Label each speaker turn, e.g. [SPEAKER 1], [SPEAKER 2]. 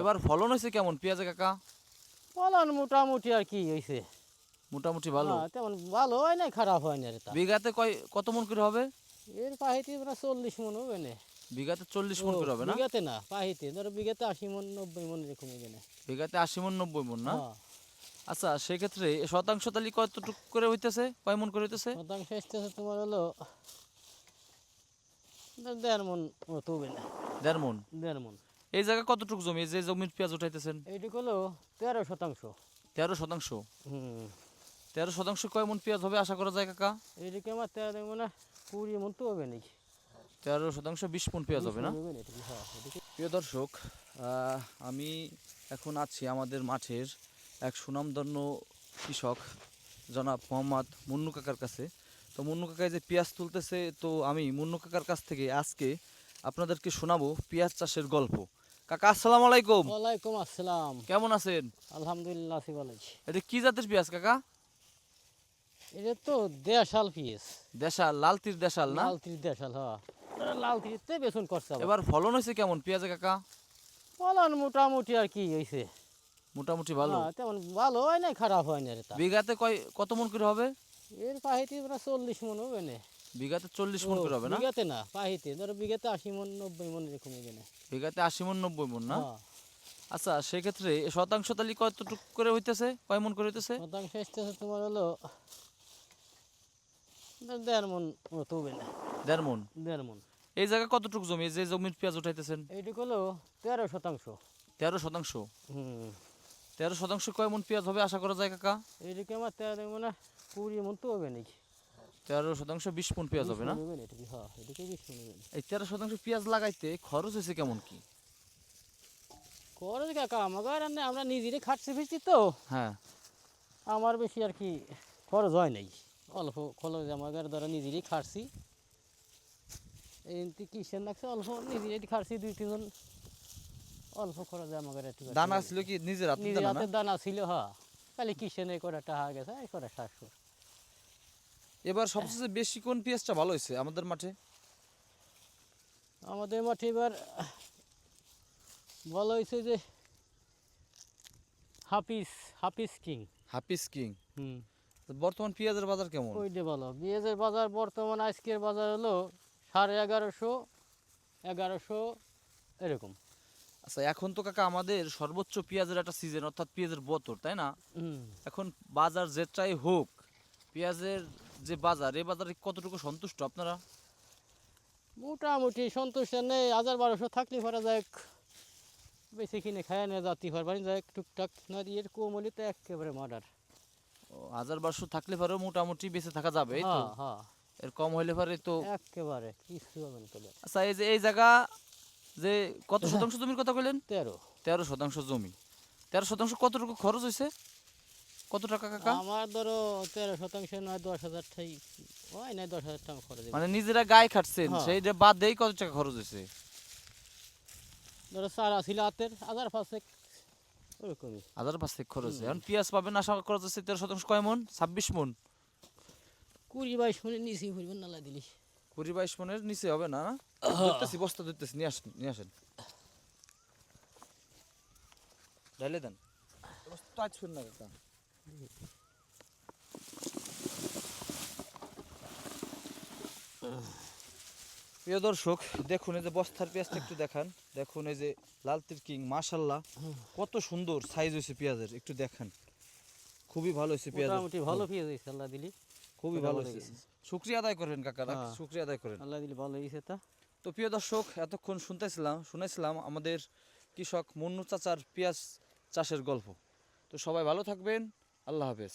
[SPEAKER 1] এবার ফলন হয়েছে কেমন? পেঁয়াজে কাকা?
[SPEAKER 2] ফলন মোটামুটি আর কি হয়েছে।
[SPEAKER 1] মোটামুটি ভালো?
[SPEAKER 2] তেমন ভালো হয় না খারাপ হয় না
[SPEAKER 1] বিঘাতে কয় কত মন করে হবে?
[SPEAKER 2] এর পাহিতে প্রায় চল্লিশ মন হবে না।
[SPEAKER 1] বিঘাতে চল্লিশ মন করে হবে না?
[SPEAKER 2] বিঘাতে না পাহিতে। ধরো বিঘাতে আশি মন নব্বই মন এরকম হবে না
[SPEAKER 1] বিঘাতে আশি মন নব্বই মন না?
[SPEAKER 2] হ্যাঁ,
[SPEAKER 1] আচ্ছা সেক্ষেত্রে শতাংশ তালি কতটুক করে হইতেছে? কয় মন করে হইতেছে?
[SPEAKER 2] শতাংশ আসতেছে তোমার হলো দেড় মন মতো হবে না।
[SPEAKER 1] দেড় মন?
[SPEAKER 2] দেড় মন।
[SPEAKER 1] এই জায়গা কতটুকু জমি? এই যে জমির পেঁয়াজ উঠাইতেছেন।
[SPEAKER 2] এইটুকু হলো তেরো শতাংশ।
[SPEAKER 1] তেরো শতাংশ?
[SPEAKER 2] হুম।
[SPEAKER 1] তেরো শতাংশ কয় মন পেঁয়াজ হবে আশা করা যায় কাকা?
[SPEAKER 2] এইদিকে আমার তেরো মানে কুড়ি মন তো হবে নাকি?
[SPEAKER 1] তেরো শতাংশ বিশ মন পেঁয়াজ হবে না?
[SPEAKER 2] হ্যাঁ,
[SPEAKER 1] প্রিয় দর্শক আমি এখন আছি আমাদের মাঠের এক সুনামধন্য কৃষক জনাব মোহাম্মদ মুন্নু কাকার কাছে। তো মুন্নু কাকায় যে পেঁয়াজ তুলতেছে তো আমি মুন্নু কাকার কাছ থেকে আজকে আপনাদেরকে শোনাবো পেঁয়াজ চাষের গল্প। কাকা আসসালামু আলাইকুম।
[SPEAKER 2] ওয়ালাইকুম আসসালাম।
[SPEAKER 1] কেমন আছেন?
[SPEAKER 2] আলহামদুলিল্লাহ আছি ভালো আছি।
[SPEAKER 1] এটা কি জাতের পেঁয়াজ কাকা?
[SPEAKER 2] এটা তো দেশাল পিস
[SPEAKER 1] দেশাল লাল তীর দেশাল না?
[SPEAKER 2] লাল ত্রিশ দেশাল হ্যাঁ। এটা লাল বেসন করছে
[SPEAKER 1] এবার ফলন হয়েছে কেমন পেঁয়াজে কাকা?
[SPEAKER 2] ফলন মোটামুটি আর কি হয়েছে।
[SPEAKER 1] মোটামুটি ভালো।
[SPEAKER 2] হ্যাঁ, তেমন ভালো হয় না খারাপ হয় না
[SPEAKER 1] বিঘাতে কয় কত মন করে হবে?
[SPEAKER 2] এর পাহিতে প্রায় চল্লিশ মন হবে না।
[SPEAKER 1] বিঘাতে চল্লিশ মন করে হবে না?
[SPEAKER 2] বিঘাতে না পাহিতে। ধরো বিঘাতে আশি মন নব্বই মন এরকম হবে না
[SPEAKER 1] বিঘাতে আশি মন নব্বই মন না?
[SPEAKER 2] হ্যাঁ,
[SPEAKER 1] আচ্ছা সেক্ষেত্রে শতাংশ তালি কতটুকু করে হইতেছে? কয় মন করে হইতেছে?
[SPEAKER 2] শতাংশ আসতেছে তোমার হলো দেড় মন মতো হবে না।
[SPEAKER 1] দেড় মন?
[SPEAKER 2] দেড় মন।
[SPEAKER 1] এই জায়গায় কতটুকু জমি? যে জমির পেঁয়াজ উঠাইতেছেন।
[SPEAKER 2] এইটুকু হলো তেরো শতাংশ।
[SPEAKER 1] তেরো শতাংশ?
[SPEAKER 2] হুম।
[SPEAKER 1] তেরো শতাংশ কয় মন পেঁয়াজ হবে আশা করা যায় কাকা?
[SPEAKER 2] এইদিকে আমার তেরো মানে কুড়ি মন তো হবে নাকি?
[SPEAKER 1] তেরো শতাংশ বিশ পেঁয়াজ হবে না?
[SPEAKER 2] হ্যাঁ।
[SPEAKER 1] এই তেরো শতাংশ পেঁয়াজ লাগাইতে খরচ হয়েছে কেমন কি?
[SPEAKER 2] খরচ কাকা আমরা খাটছি ফিরছি তো।
[SPEAKER 1] হ্যাঁ।
[SPEAKER 2] আমার বেশি আর কি খরচ হয় নাই। অল্প খরচ আমাকে দ্বারা নিজেরই খাটছি। এই কিসের লাগছে? অল্প নিজেরই খাটছি দুই তিনজন। অল্প খরচে একটু
[SPEAKER 1] দানা ছিল কি? নিজের হাতে দানা
[SPEAKER 2] দানা ছিল হ্যাঁ। খালি কিসেনে করে টাকা গেছে এই করে
[SPEAKER 1] এবার সবচেয়ে বেশি কোন পেঁয়াজটা ভালো হয়েছে আমাদের মাঠে?
[SPEAKER 2] আমাদের মাঠে এবার বলা হয়েছে যে হাফিস হাফিস কিং।
[SPEAKER 1] হাফিজ কিং।
[SPEAKER 2] হুম।
[SPEAKER 1] বর্তমান পেঁয়াজের বাজার কেমন?
[SPEAKER 2] ওইটা বলো পেঁয়াজের বাজার বর্তমান আজকের বাজার হলো সাড়ে এগারোশো এগারোশো এরকম।
[SPEAKER 1] আচ্ছা এখন তো কাকা আমাদের সর্বোচ্চ পেঁয়াজের একটা সিজন অর্থাৎ পেঁয়াজের বতর তাই না? এখন বাজার যেটাই হোক পেঁয়াজের যে বাজার এই বাজারে কতটুকু সন্তুষ্ট আপনারা?
[SPEAKER 2] মোটামুটি সন্তুষ্ট নেই হাজার বারোশো থাকলে পারা যায় বেশি কিনে খায় না জাতি পারবানি যায় টুকটাক না দিয়ে কম হলে তো একেবারে মার্ডার
[SPEAKER 1] হাজার বারোশো থাকলে পরেও মোটামুটি বেঁচে থাকা যাবে
[SPEAKER 2] হ্যাঁ হ্যাঁ।
[SPEAKER 1] এর কম হইলে পরে তো
[SPEAKER 2] একেবারে কিছু হবে না
[SPEAKER 1] আচ্ছা এই যে এই জায়গা যে কত শতাংশ জমির কথা কইলেন?
[SPEAKER 2] তেরো।
[SPEAKER 1] তেরো শতাংশ জমি। তেরো শতাংশ কতটুকু খরচ হয়েছে কত টাকা কাকা?
[SPEAKER 2] আমার ধরো তেরো শতাংশ নয় দশ হাজার ঠাই হয় না দশ হাজার টাকা খরচ
[SPEAKER 1] মানে নিজেরা গায়ে খাটছেন
[SPEAKER 2] হ্যাঁ।
[SPEAKER 1] সেইটা বাদ দেই কত টাকা খরচ হয়েছে
[SPEAKER 2] ধরো সার আসিল হাতের হাজার পাঁচেক ওরকমই।
[SPEAKER 1] হাজার পাঁচ থেকে খরচ এখন পেঁয়াজ পাবেন আশা করা যাচ্ছে তেরো শতাংশ কয় মন? ছাব্বিশ মন।
[SPEAKER 2] কুড়ি বাইশ মিনিট নিচে নালা দিলি।
[SPEAKER 1] কুড়ি বাইশ মনের নিচে হবে না? না ধরতেছি বস্তা ধরতেছি নিয়ে আসেন নিয়ে আসেন। ঢাইলে দেন। টাচ শুন না কাকা। প্রিয় দর্শক দেখুন এই যে বস্তার পেঁয়াজটা একটু দেখান। দেখুন এই যে লাল কিং মাশাল্লাহ কত সুন্দর সাইজ হয়েছে পেঁয়াজের একটু দেখান। খুবই ভালো হয়েছে পেঁয়াজ
[SPEAKER 2] মোটামুটি ভালো পেঁয়াজ হয়েছে আল্লাহ দিলি।
[SPEAKER 1] খুবই ভালো
[SPEAKER 2] হয়েছে।
[SPEAKER 1] শুক্রিয়া আদায় করেন কাকারা
[SPEAKER 2] হ্যাঁ।
[SPEAKER 1] শুক্রিয়া আদায় করেন।
[SPEAKER 2] আল্লাহ দিলি ভালো হয়েছে তা।
[SPEAKER 1] তো প্রিয় দর্শক এতক্ষণ শুনতেছিলাম শুনেছিলাম আমাদের কৃষক মুন্নু চাচার পেঁয়াজ চাষের গল্প। তো সবাই ভালো থাকবেন। আল্লাহ হাফেজ